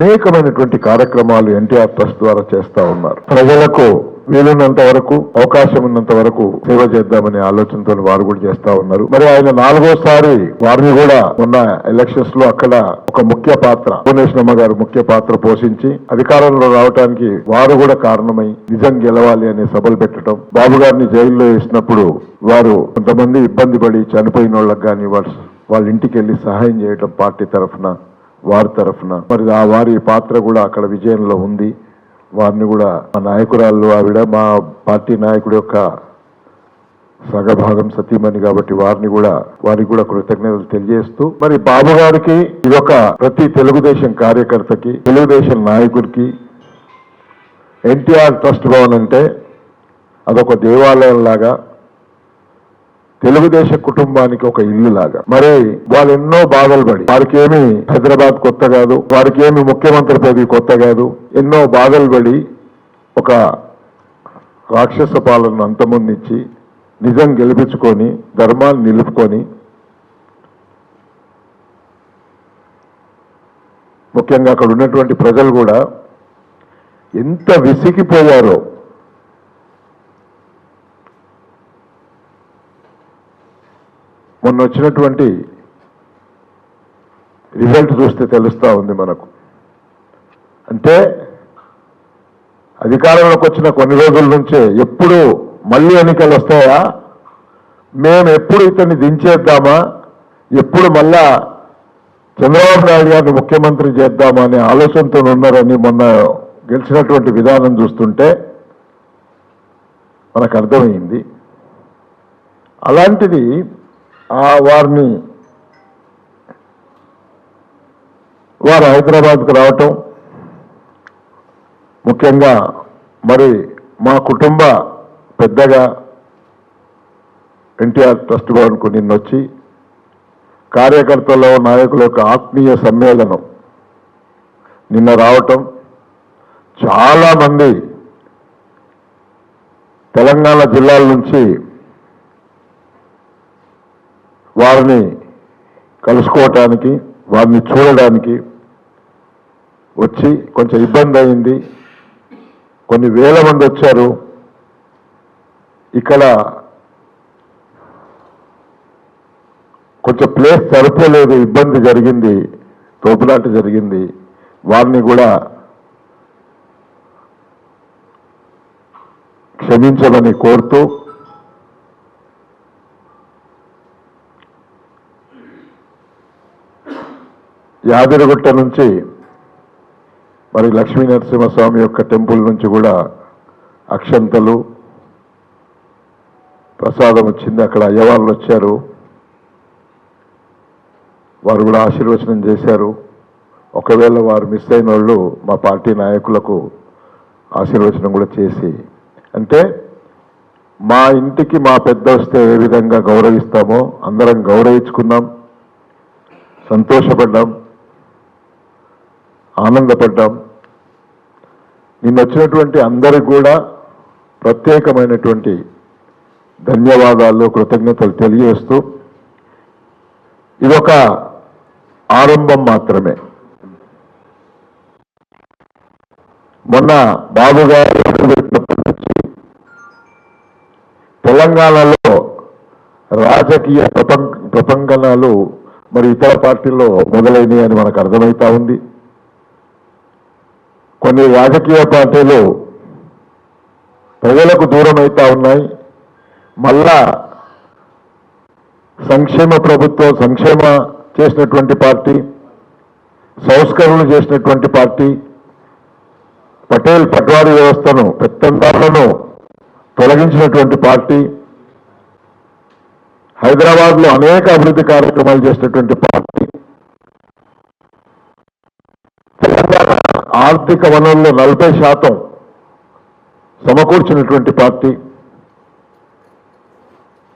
అనేకమైనటువంటి కార్యక్రమాలు ఎన్టీఆర్ ట్రస్ట్ ద్వారా చేస్తా ఉన్నారు. ప్రజలకు వీలున్నంత వరకు అవకాశం ఉన్నంత వరకు సేవ చేద్దామనే ఆలోచనతో వారు కూడా చేస్తా ఉన్నారు. మరి ఆయన నాలుగోసారి వారిని కూడా ఉన్న ఎలక్షన్స్లో అక్కడ ఒక ముఖ్య పాత్ర భువనేశ్వరమ్మ గారు ముఖ్య పాత్ర పోషించి అధికారంలో రావడానికి వారు కూడా కారణమై నిజం గెలవాలి అనే సభలు పెట్టడం బాబు గారిని జైల్లో వేసినప్పుడు వారు కొంతమంది ఇబ్బంది పడి చనిపోయిన వాళ్ళకి కానీ వాళ్ళ వాళ్ళ ఇంటికి వెళ్ళి సహాయం చేయడం పార్టీ తరఫున వారి తరఫున. మరి ఆ వారి పాత్ర కూడా అక్కడ విజయంలో ఉంది. వారిని కూడా మా నాయకురాళ్ళు ఆవిడ మా పార్టీ నాయకుడి యొక్క సగభాగం సతీమణి కాబట్టి వారిని కూడా వారికి కూడా కృతజ్ఞతలు తెలియజేస్తూ మరి బాబు గారికి ఇదొక ప్రతి తెలుగుదేశం కార్యకర్తకి తెలుగుదేశం నాయకుడికి ఎన్టీఆర్ ట్రస్ట్ భవన్ అంటే అదొక దేవాలయం లాగా తెలుగుదేశ కుటుంబానికి ఒక ఇల్లు లాగా. మరి వాళ్ళు ఎన్నో బాధలు పడి వారికి హైదరాబాద్ కొత్త కాదు వారికి ఏమి ముఖ్యమంత్రి పదవి కొత్త కాదు ఎన్నో బాధలు పడి ఒక రాక్షస పాలనను అంతమొందించి నిజం గెలిపించుకొని ధర్మాన్ని నిలుపుకొని ముఖ్యంగా అక్కడ ఉన్నటువంటి ప్రజలు కూడా ఎంత విసిగిపోయారో మొన్న వచ్చినటువంటి రిజల్ట్ చూస్తే తెలుస్తూ ఉంది మనకు. అంటే అధికారంలోకి వచ్చిన కొన్ని రోజుల నుంచే ఎప్పుడు మళ్ళీ ఎన్నికలు వస్తాయా? మేము ఎప్పుడు ఇతన్ని దించేద్దామా? ఎప్పుడు మళ్ళా చంద్రబాబు నాయుడు గారిని ముఖ్యమంత్రి చేద్దామా అనే ఆలోచనతో ఉన్నారని మొన్న గెలిచినటువంటి విధానం చూస్తుంటే మనకు అర్థమైంది. అలాంటిది వారిని వారు హైదరాబాద్కు రావటం ముఖ్యంగా మరి మా కుటుంబ పెద్దగా ఎన్టీఆర్ ట్రస్ట్ భవన్కు నిన్నొచ్చి కార్యకర్తల నాయకుల యొక్క ఆత్మీయ సమ్మేళనం నిన్న రావటం చాలామంది తెలంగాణ జిల్లాల నుంచి వారిని కలుసుకోవటానికి వారిని చూడడానికి వచ్చి కొంచెం ఇబ్బంది అయింది. కొన్ని వేల మంది వచ్చారు. ఇక్కడ కొంచెం ప్లేస్ సరిపోలేదు ఇబ్బంది జరిగింది తోపులాట జరిగింది. వారిని కూడా క్షమించమని కోరుతూ యాదగిరిగుట్ట నుంచి మరి లక్ష్మీ నరసింహస్వామి యొక్క టెంపుల్ నుంచి కూడా అక్షంతలు ప్రసాదం వచ్చింది. అక్కడ అయ్యవాళ్ళు వచ్చారు. వారు కూడా ఆశీర్వచనం చేశారు. ఒకవేళ వారు మిస్ అయిన వాళ్ళు మా పార్టీ నాయకులకు ఆశీర్వచనం కూడా చేసి అంటే మా ఇంటికి మా పెద్ద వస్తే ఏ విధంగా గౌరవిస్తామో అందరం గౌరవించుకున్నాం సంతోషపడ్డాం. ఆనందపడ్డాం. నిన్న వచ్చినటువంటి అందరికి కూడా ప్రత్యేకమైనటువంటి ధన్యవాదాలు కృతజ్ఞతలు తెలియజేస్తూ ఇదొక ఆరంభం మాత్రమే. మొన్న బాబు గారు అడుగుపెట్టినప్పటి నుంచి తెలంగాణలో రాజకీయ ప్రపంచ ప్రపంచనాలు మరి ఇతర పార్టీల్లో మొదలైనవి అని మనకు అర్థమవుతా ఉంది. కొన్ని రాజకీయ పార్టీలు ప్రజలకు దూరం అవుతా ఉన్నాయి. మళ్ళా సంక్షేమ ప్రభుత్వం సంక్షేమ చేసినటువంటి పార్టీ సంస్కరణలు చేసినటువంటి పార్టీ పటేల్ పట్వారీ వ్యవస్థను పెత్తందారులను తొలగించినటువంటి పార్టీ హైదరాబాద్లో అనేక అభివృద్ధి కార్యక్రమాలు చేసినటువంటి పార్టీ తెలంగాణ ఆర్థిక వనరులు నలభై శాతం సమకూర్చినటువంటి పార్టీ.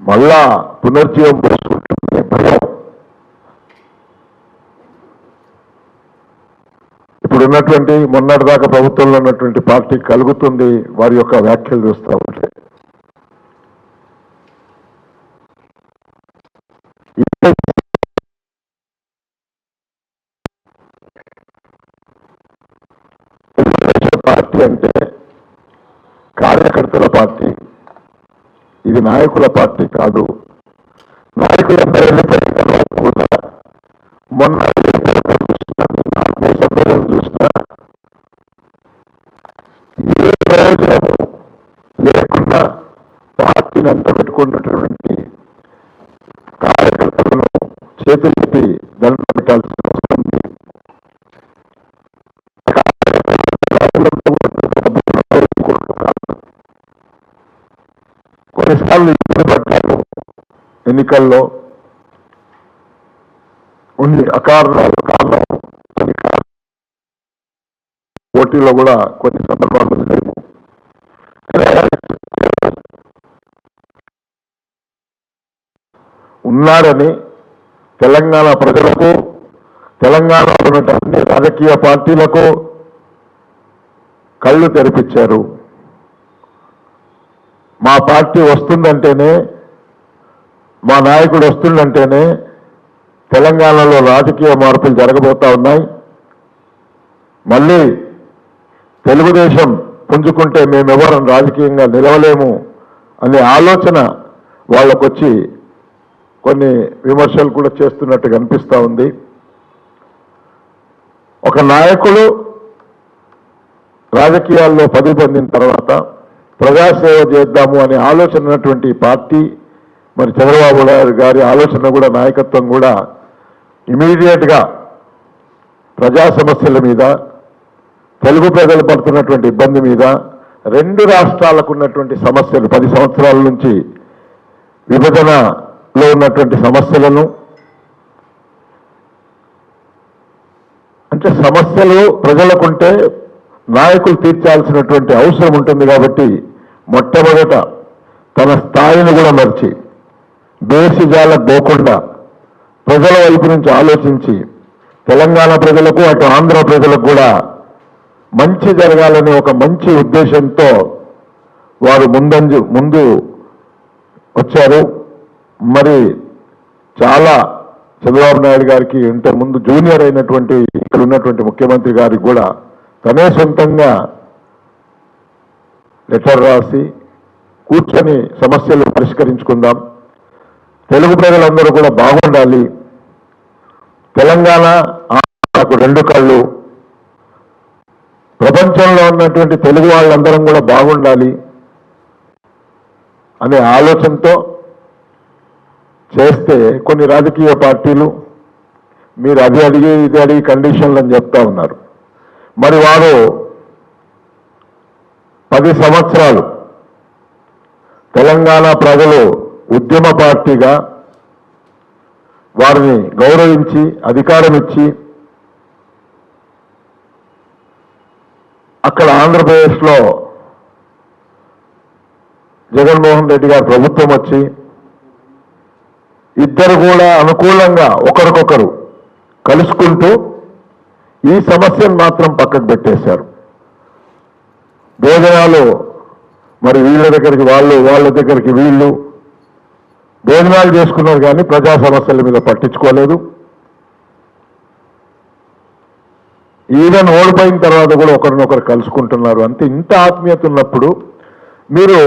మళ్ళా పునర్జీవం పోసుకుంటుంది భయం. ఇప్పుడు ఉన్నటువంటి మొన్నటిదాకా ప్రభుత్వంలో ఉన్నటువంటి పార్టీ కలుగుతుంది వారి యొక్క వ్యాఖ్యలు చూస్తూ ఉంటే. పార్టీ అంటే కార్యకర్తల పార్టీ. ఇది నాయకుల పార్టీ కాదు. నాయకులందరూ వెళ్ళిపోయిన ఎన్నికల్లో కొన్ని అకారణాల కారణం పోటీలో కూడా కొన్ని సందర్భాలు లేవు ఉన్నాడని తెలంగాణ ప్రజలకు తెలంగాణలో ఉన్నటువంటి రాజకీయ పార్టీలకు కళ్ళు తెరిపించారు. మా పార్టీ వస్తుందంటేనే మా నాయకుడు వస్తుందంటేనే తెలంగాణలో రాజకీయ మార్పులు జరగబోతా ఉన్నాయి. మళ్ళీ తెలుగుదేశం పుంజుకుంటే మేమెవరం రాజకీయంగా నిలవలేము అనే ఆలోచన వాళ్ళకొచ్చి కొన్ని విమర్శలు కూడా చేస్తున్నట్టు కనిపిస్తూ ఉంది. ఒక నాయకుడు రాజకీయాల్లో పదవి పొందిన తర్వాత ప్రజాసేవ చేద్దాము అనే ఆలోచన ఉన్నటువంటి పార్టీ మరి చంద్రబాబు నాయుడు గారి ఆలోచన కూడా నాయకత్వం కూడా ఇమీడియట్గా ప్రజా సమస్యల మీద తెలుగు ప్రజలు పడుతున్నటువంటి ఇబ్బంది మీద రెండు రాష్ట్రాలకు ఉన్నటువంటి సమస్యలు పది సంవత్సరాల నుంచి విభజనలో ఉన్నటువంటి సమస్యలను అంటే సమస్యలు ప్రజలకుంటే నాయకులు తీర్చాల్సినటువంటి అవసరం ఉంటుంది కాబట్టి మొట్టమొదట తన స్థాయిని కూడా మర్చి దేశజాల పోకుండా ప్రజల వైపు నుంచి ఆలోచించి తెలంగాణ ప్రజలకు అటు ఆంధ్ర ప్రజలకు కూడా మంచి జరగాలనే ఒక మంచి ఉద్దేశంతో వారు ముందంజు ముందు వచ్చారు. మరి చాలా చంద్రబాబు నాయుడు గారికి ఇంతకుముందు జూనియర్ అయినటువంటి ఇక్కడ ఉన్నటువంటి ముఖ్యమంత్రి గారికి కూడా తనే సొంతంగా లెటర్ రాసి కూర్చొని సమస్యలు పరిష్కరించుకుందాం. తెలుగు ప్రజలందరూ కూడా బాగుండాలి. తెలంగాణ నాకు రెండు కళ్ళు. ప్రపంచంలో ఉన్నటువంటి తెలుగు వాళ్ళందరం కూడా బాగుండాలి అనే ఆలోచనతో చేస్తే కొన్ని రాజకీయ పార్టీలు మీరు అది అడిగి ఇది అడిగి కండిషన్లు అని చెప్తా ఉన్నారు. మరి వారు పది సంవత్సరాలు తెలంగాణ ప్రజలు ఉద్యమ పార్టీగా వారిని గౌరవించి అధికారం ఇచ్చి అక్కడ ఆంధ్రప్రదేశ్లో జగన్మోహన్ రెడ్డి గారు ప్రభుత్వం వచ్చి ఇద్దరు కూడా అనుకూలంగా ఒకరికొకరు కలుసుకుంటూ ఈ సమస్యను మాత్రం పక్కకు పెట్టేశారు. భోజనాలు మరి వీళ్ళ దగ్గరికి వాళ్ళు వాళ్ళ దగ్గరికి వీళ్ళు భోజనాలు చేసుకున్నారు కానీ ప్రజా సమస్యల మీద పట్టించుకోలేదు. ఈవెన్ ఓడిపోయిన తర్వాత కూడా ఒకరినొకరు కలుసుకుంటున్నారు. అంతే ఇంత ఆత్మీయత ఉన్నప్పుడు మీరు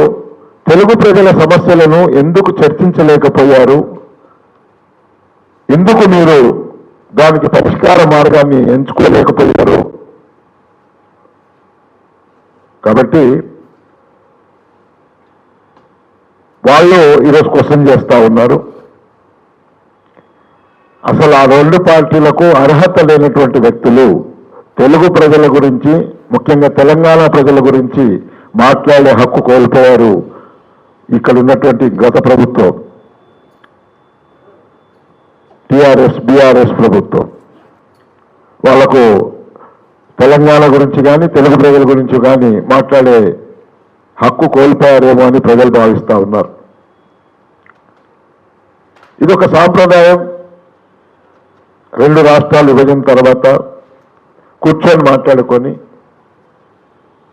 తెలుగు ప్రజల సమస్యలను ఎందుకు చర్చించలేకపోయారు? ఎందుకు మీరు దానికి పరిష్కార మార్గాన్ని ఎంచుకోలేకపోయారు? కాబట్టి వాళ్ళు ఈరోజు క్వశ్చన్ చేస్తూ ఉన్నారు. అసలు ఆ రెండు పార్టీలకు అర్హత లేనటువంటి వ్యక్తులు తెలుగు ప్రజల గురించి ముఖ్యంగా తెలంగాణ ప్రజల గురించి మాట్లాడే హక్కు కోల్పోయారు ఇక్కడ ఉన్నటువంటి గత ప్రభుత్వం. టిఆర్ఎస్ బీఆర్ఎస్ ప్రభుత్వం. వాళ్ళకు తెలంగాణ గురించి కానీ తెలుగు ప్రజల గురించి కానీ మాట్లాడే హక్కు కోల్పోయారేమో అని ప్రజలు భావిస్తూ ఉన్నారు. ఇది ఒక సాంప్రదాయం. రెండు రాష్ట్రాలు విభజన తర్వాత కూర్చొని మాట్లాడుకొని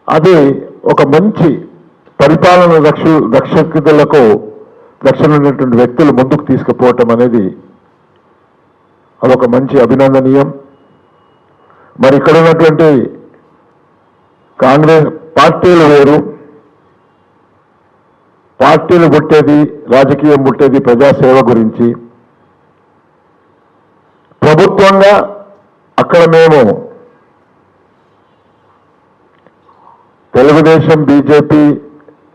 అది ఒక మంచి పరిపాలన దక్ష దక్షకులకు రక్షణటువంటి వ్యక్తులు ముందుకు తీసుకుపోవటం అనేది అదొక మంచి అభినందనీయం. మరి ఇక్కడ ఉన్నటువంటి కాంగ్రెస్ పార్టీలు వేరు. పార్టీలు పుట్టేది రాజకీయం పుట్టేది ప్రజాసేవ గురించి. ప్రభుత్వంగా అక్కడ మేము తెలుగుదేశం బీజేపీ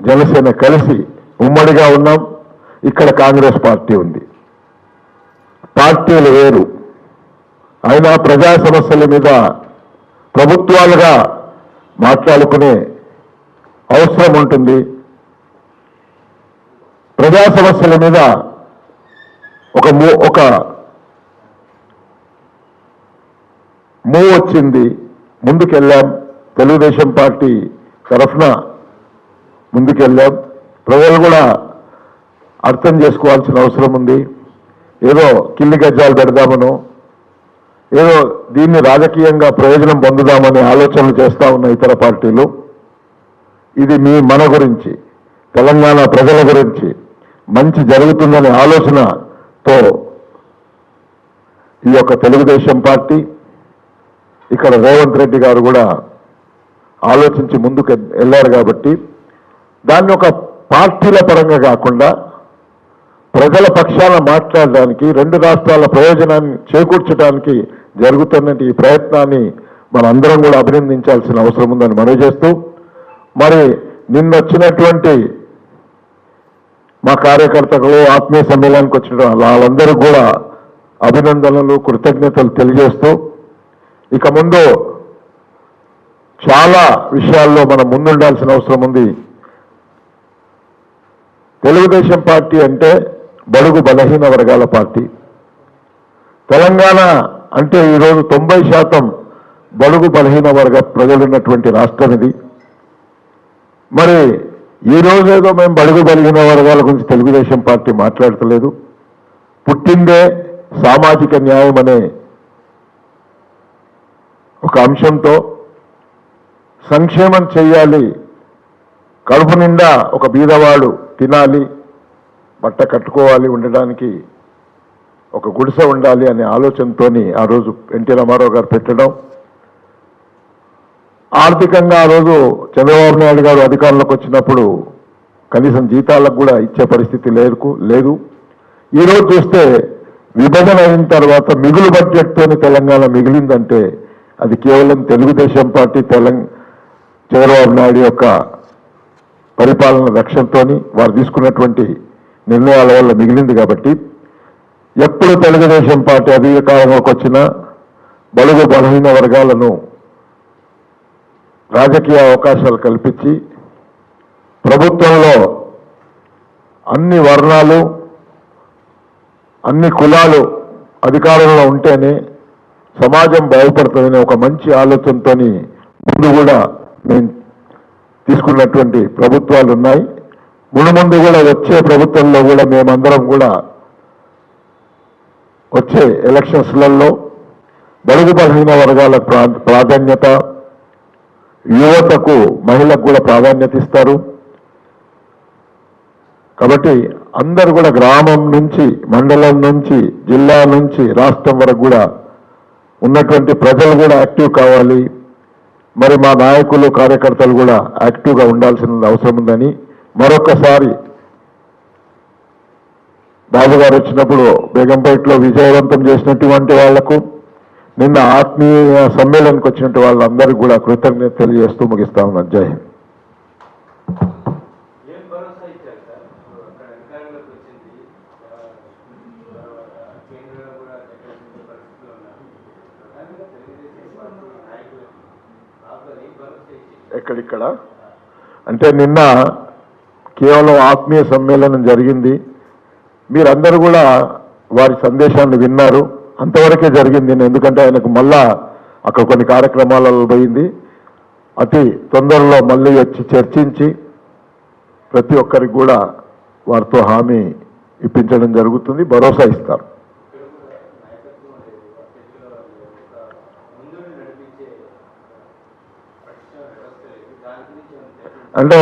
జనసేన కలిసి ఉమ్మడిగా ఉన్నాం. ఇక్కడ కాంగ్రెస్ పార్టీ ఉంది. పార్టీలు వేరు. అయినా ప్రజా సమస్యల మీద ప్రభుత్వాలుగా మాట్లాడుకునే అవసరం ఉంటుంది. ప్రజా సమస్యల మీద ఒక మూ- ఒక మూవ్ వచ్చింది. ముందుకెళ్ళాం. తెలుగుదేశం పార్టీ తరఫున ముందుకెళ్ళాం. ప్రజలు కూడా అర్థం చేసుకోవాల్సిన అవసరం ఉంది. ఏదో కిల్లి గజ్జాలు పెడదామను ఏదో దీన్ని రాజకీయంగా ప్రయోజనం పొందుదామనే ఆలోచనలు చేస్తూ ఉన్న ఇతర పార్టీలు. ఇది మీ మన గురించి తెలంగాణ ప్రజల గురించి మంచి జరుగుతుందనే ఆలోచనతో ఈ యొక్క తెలుగుదేశం పార్టీ ఇక్కడ రేవంత్ రెడ్డి గారు కూడా ఆలోచించి ముందుకు వెళ్ళారు కాబట్టి దాన్ని ఒక పార్టీల పరంగా కాకుండా ప్రజల పక్షాన మాట్లాడడానికి రెండు రాష్ట్రాల ప్రయోజనాన్ని చేకూర్చడానికి జరుగుతున్న ఈ ప్రయత్నాన్ని మనందరం కూడా అభినందించాల్సిన అవసరం ఉందని మనవి చేస్తూ మరి నిన్న వచ్చినటువంటి మా కార్యకర్తలు ఆత్మీయ సమ్మేళనానికి వచ్చిన వాళ్ళందరూ కూడా అభినందనలు కృతజ్ఞతలు తెలియజేస్తూ ఇక ముందు చాలా విషయాల్లో మనం ముందుండాల్సిన అవసరం ఉంది. తెలుగుదేశం పార్టీ అంటే బడుగు బలహీన వర్గాల పార్టీ. తెలంగాణ అంటే ఈరోజు తొంభై శాతం బడుగు బలహీన వర్గ ప్రజలున్నటువంటి రాష్ట్రం ఇది మరి ఈ రోజు ఏదో మేము బడుగు వర్గాల గురించి తెలుగుదేశం పార్టీ మాట్లాడతలేదు. పుట్టిందే సామాజిక న్యాయం అనే ఒక అంశంతో సంక్షేమం చేయాలి కడుపు నిండా ఒక బీదవాడు తినాలి బట్ట కట్టుకోవాలి ఉండడానికి ఒక గుడిసె ఉండాలి అనే ఆలోచనతోని ఆ రోజు ఎన్టీ రామారావు గారు పెట్టడం. ఆర్థికంగా ఆ రోజు చంద్రబాబు నాయుడు గారు అధికారంలోకి వచ్చినప్పుడు కనీసం జీతాలకు కూడా ఇచ్చే పరిస్థితి లేదు లేదు. ఈ రోజు చూస్తే విభజన అయిన తర్వాత మిగులు బడ్జెట్తోని తెలంగాణ మిగిలిందంటే అది కేవలం తెలుగుదేశం పార్టీ తెలంగాణ చంద్రబాబు నాయుడు యొక్క పరిపాలన లక్ష్యంతోని వారు తీసుకున్నటువంటి నిర్ణయాల వల్ల మిగిలింది కాబట్టి ఎప్పుడు తెలుగుదేశం పార్టీ అధికారంలోకి వచ్చినా బలుగు బలహీన వర్గాలను రాజకీయ అవకాశాలు కల్పించి ప్రభుత్వంలో అన్ని వర్ణాలు అన్ని కులాలు అధికారంలో ఉంటేనే సమాజం బాగుపడుతుందనే ఒక మంచి ఆలోచనతోని ముందు కూడా మేము తీసుకున్నటువంటి ప్రభుత్వాలు ఉన్నాయి. ముందు ముందు కూడా వచ్చే ప్రభుత్వంలో కూడా మేమందరం కూడా వచ్చే ఎలక్షన్స్లలో బడుగు బలహీన వర్గాల ప్రా- ప్రాధాన్యత యువతకు మహిళకు కూడా ప్రాధాన్యత ఇస్తారు. కాబట్టి అందరూ కూడా గ్రామం నుంచి మండలం నుంచి జిల్లా నుంచి రాష్ట్రం వరకు కూడా ఉన్నటువంటి ప్రజలు కూడా యాక్టివ్ కావాలి. మరి మా నాయకులు కార్యకర్తలు కూడా యాక్టివ్గా ఉండాల్సిన అవసరం ఉందని మరొకసారి బాబు గారు వచ్చినప్పుడు బేగంపేటలో విజయవంతం చేసినటువంటి వాళ్ళకు నిన్న ఆత్మీయ సమ్మేళనకు వచ్చినట్టు వాళ్ళందరికీ కూడా కృతజ్ఞత తెలియజేస్తూ ముగిస్తా ఉన్నాను జై హింద్. ఎక్కడిక్కడ? అంటే నిన్న కేవలం ఆత్మీయ సమ్మేళనం జరిగింది. మీరందరూ కూడా వారి సందేశాన్ని విన్నారు. అంతవరకే జరిగింది ఎందుకంటే ఆయనకు మళ్ళా అక్కడ కొన్ని కార్యక్రమాలలో పోయింది. అతి తొందరలో మళ్ళీ వచ్చి చర్చించి ప్రతి ఒక్కరికి కూడా వారితో హామీ ఇప్పించడం జరుగుతుంది. భరోసా ఇస్తారు. అంటే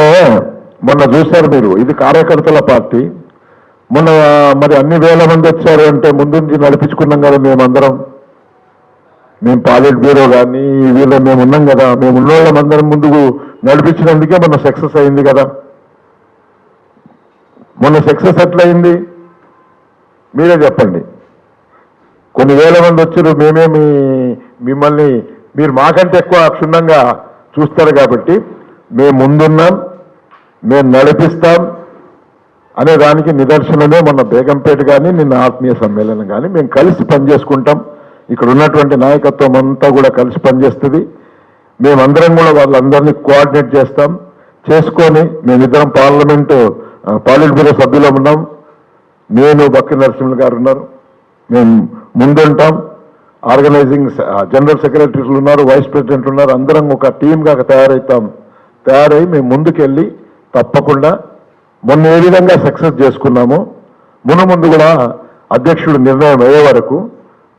మొన్న చూశారు మీరు ఇది కార్యకర్తల పార్టీ. మొన్న మరి అన్ని వేల మంది వచ్చారు అంటే ముందుంచి నడిపించుకున్నాం కదా మేమందరం. మేము పాలిట్ బ్యూరో కానీ వీళ్ళు మేము ఉన్నాం కదా. మేము ఉన్నోళ్ళం అందరం ముందుకు నడిపించినందుకే మొన్న సక్సెస్ అయింది కదా. మొన్న సక్సెస్ ఎట్లయింది? మీరే చెప్పండి. కొన్ని వేల మంది వచ్చారు మేమే మీ మిమ్మల్ని మీరు మాకంటే ఎక్కువ క్షుణ్ణంగా చూస్తారు కాబట్టి మేము ముందున్నాం మేము నడిపిస్తాం అనే దానికి నిదర్శనమే మన బేగంపేట కానీ నిన్న ఆత్మీయ సమ్మేళనం కానీ మేము కలిసి పనిచేసుకుంటాం. ఇక్కడ ఉన్నటువంటి నాయకత్వం అంతా కూడా కలిసి పనిచేస్తుంది. మేమందరం కూడా వాళ్ళందరినీ కోఆర్డినేట్ చేస్తాం. చేసుకొని మేమిద్దరం పార్లమెంటు ఆ, పాలిట్ బ్యూరో సభ్యులం ఉన్నాం. నేను బక్కి నరసింహులు గారు ఉన్నారు. మేము ముందుంటాం. ఆర్గనైజింగ్ జనరల్ సెక్రటరీలు ఉన్నారు వైస్ ప్రెసిడెంట్ ఉన్నారు. అందరం ఒక టీమ్గా తయారవుతాం తయారై మేము ముందుకెళ్ళి తప్పకుండా మొన్న ఏ విధంగా సక్సెస్ చేసుకున్నామో మున ముందు కూడా అధ్యక్షుడు నిర్ణయం అయ్యే వరకు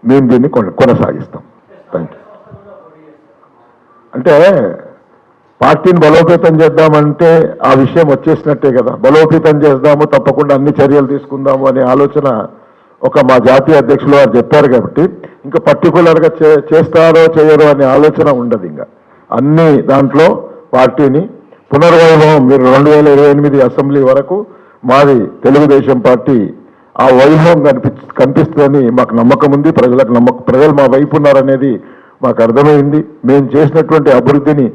మేము దీన్ని కొన- కొనసాగిస్తాం. థ్యాంక్ యూ అంటే పార్టీని బలోపేతం చేద్దామంటే ఆ విషయం వచ్చేసినట్టే కదా. బలోపేతం చేద్దాము తప్పకుండా అన్ని చర్యలు తీసుకుందాము అనే ఆలోచన ఒక మా జాతీయ అధ్యక్షులు వారు చెప్పారు కాబట్టి ఇంకా పర్టికులర్గా చే చేస్తారో చేయరో అనే ఆలోచన ఉండదు ఇంకా. అన్ని దాంట్లో పార్టీని పునర్వైభవం మీరు రెండు వేల ఇరవై ఎనిమిది అసెంబ్లీ వరకు మాది తెలుగుదేశం పార్టీ. ఆ వైభవం కనిపి కనిపిస్తుందని మాకు నమ్మకం ఉంది. ప్రజలకు నమ్మకం ప్రజలు మా వైపు ఉన్నారనేది మాకు అర్థమైంది. మేము చేసినటువంటి అభివృద్ధిని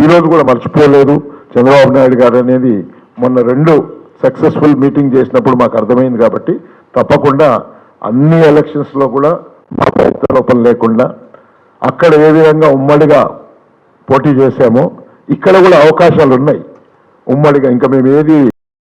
ఈ రోజు కూడా మర్చిపోలేదు. చంద్రబాబు నాయుడు గారు అనేది మొన్న రెండు సక్సెస్ఫుల్ మీటింగ్ చేసినప్పుడు మాకు అర్థమైంది కాబట్టి తప్పకుండా అన్ని ఎలక్షన్స్లో కూడా మా ప్రయత్న లోపం లేకుండా అక్కడ ఏ విధంగా ఉమ్మడిగా పోటీ చేశామో ఇక్కడ కూడా అవకాశాలు ఉన్నాయి ఉమ్మడిగా ఇంకా మేము ఏది